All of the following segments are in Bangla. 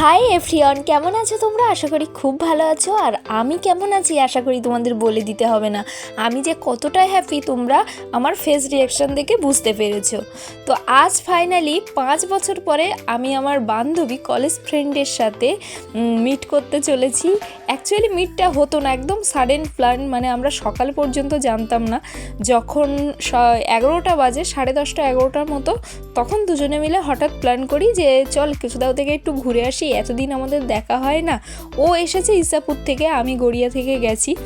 হাই এভরিওয়ান কেমন আছো তোমরা? আশা করি খুব ভালো আছো। আর আমি কেমন আছি? আশা করি তোমাদের বলে দিতে হবে না। আমি যে কতটা হ্যাপি তোমরা আমার ফেস রিয়াকশান দেখে বুঝতে পেরেছ। তো আজ ফাইনালি পাঁচ বছর পরে আমি আমার বান্ধবী কলেজ ফ্রেন্ডের সাথে মিট করতে চলেছি। অ্যাকচুয়ালি মিটটা হতো না, একদম সাডেন প্ল্যান মানে আমরা সকাল পর্যন্ত জানতাম না। যখন এগারোটা বাজে, সাড়ে দশটা এগারোটার মতো, তখন দুজনে মিলে হঠাৎ প্ল্যান করি যে, চল কিছুদাও থেকে একটু ঘুরে আসি। এতদিন আমাদের দেখা হয় না। ও এসেছে ইসাপুর থেকে, আমি গড়িয়া থেকে গেছি।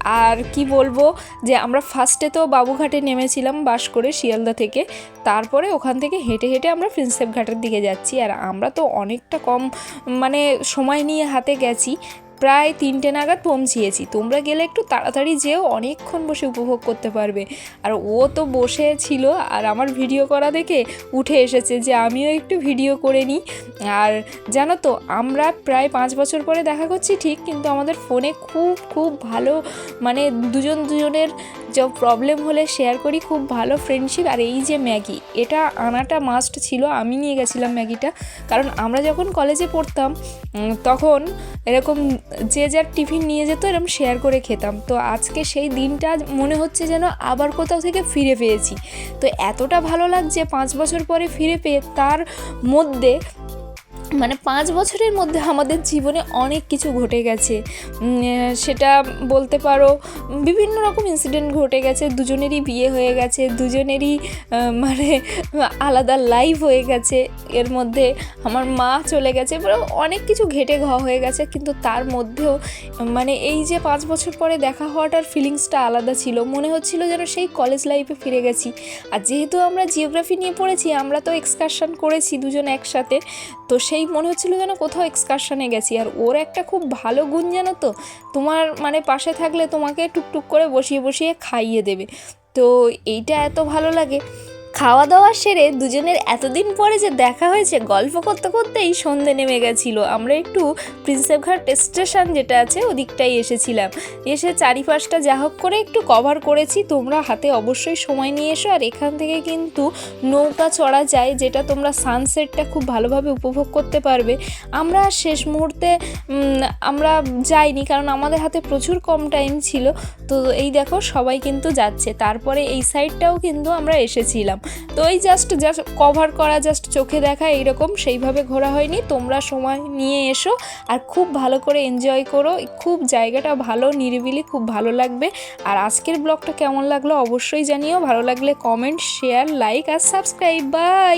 আর কি বলব, যে আমরা ফার্স্টে তো বাবুঘাটে নেমেছিলাম বাস করে শিয়ালদা থেকে। তারপরে ওখান থেকে হেঁটে হেঁটে আমরা প্রিন্সেপ ঘাটের দিকে যাচ্ছি। আর আমরা তো অনেকটা কম মানে সময় নিয়ে হাতে গেছি। প্রায় তিনটে নাগাদ পৌঁছিয়েছি। তোমরা গেলে একটু তাড়াতাড়ি যেও, অনেকক্ষণ বসে উপভোগ করতে পারবে। আর ও তো বসে ছিল, আর আমার ভিডিও করা দেখে উঠে এসেছে যে আমিও একটু ভিডিও করে নিই। আর জানো তো, আমরা প্রায় পাঁচ বছর পরে দেখা করছি, ঠিক? কিন্তু আমাদের ফোনে খুব খুব ভালো মানে দুজন দুজনের যে প্রবলেম হলে শেয়ার করি, খুব ভালো ফ্রেন্ডশিপ আর এই যে ম্যাগি এটা আনাটা মাস্ট ছিল। আমি নিয়ে গেছিলাম ম্যাগিটা কারণ আমরা যখন কলেজে পড়তাম তখন এরকম যে যার টিফিন নিয়ে যেত, এরকম শেয়ার করে খেতাম। তো আজকে সেই দিনটা মনে হচ্ছে যেন আবার কোথাও থেকে ফিরে পেয়েছি। তো এতটা ভালো লাগছে, পাঁচ বছর পরে ফিরে পেয়ে, তার মধ্যে মানে পাঁচ বছরের মধ্যে আমাদের জীবনে অনেক কিছু ঘটে গেছে। সেটা বলতে পারো, বিভিন্ন রকম ইনসিডেন্ট ঘটে গেছে, দুজনেরই বিয়ে হয়ে গেছে, দুজনেরই মানে আলাদা লাইফ হয়ে গেছে। এর মধ্যে আমার মা চলে গেছে মানে অনেক কিছু ঘেটে ঘ হয়ে গেছে, কিন্তু তার মধ্যেও মানে এই যে পাঁচ বছর পরে দেখা হওয়াটার ফিলিংসটা আলাদা ছিল। মনে হচ্ছিল যেন সেই কলেজ লাইফে ফিরে গেছি। আর যেহেতু আমরা জিওগ্রাফি নিয়ে পড়েছি, আমরা তো এক্সকারশন করেছি দুজন একসাথে তো সেই মনে হচ্ছিল যেন কোথাও এক্সকারশানে গেছি। আর ওর একটা খুব ভালো গুণ জানো তো, তোমার মানে পাশে থাকলে তোমাকে টুকটুক করে বসিয়ে বসিয়ে খাইয়ে দেবে। তো এইটা এত ভালো লাগে। খাওয়া দাওয়া সেরে দুজনের এতদিন পরে যে দেখা হয়েছে, গল্প করতে করতেই সন্ধে নেমে গেছিল। আমরা একটু প্রিন্সেপঘাট স্টেশন যেটা আছে, ওদিকটাই এসেছিলাম। এসে চারিপাশটা যা হোক করে একটু কভার করেছি। তোমরা হাতে অবশ্যই সময় নিয়ে এসো। আর এখান থেকে কিন্তু নৌকা চড়া যায়, যেটা তোমরা সানসেটটা খুব ভালোভাবে উপভোগ করতে পারবে। আমরা শেষ মুহূর্তে আমরা যাইনি, কারণ আমাদের হাতে প্রচুর কম টাইম ছিল। তো এই দেখো, সবাই কিন্তু যাচ্ছে। তারপরে এই সাইডটাও কিন্তু আমরা এসেছিলাম। তো এই জাস্ট জাস্ট কভার করা জাস্ট চোখে দেখা, এইরকম সেইভাবে ঘোরা হয়নি। তোমরা সময় নিয়ে এসো আর খুব ভালো করে এনজয় করো। খুব জায়গাটা ভালো, নিরিবিলি, খুব ভালো লাগবে। আর আজকের ব্লগটা কেমন লাগল অবশ্যই জানিও। ভালো লাগলে কমেন্ট শেয়ার লাইক আর সাবস্ক্রাইব বাই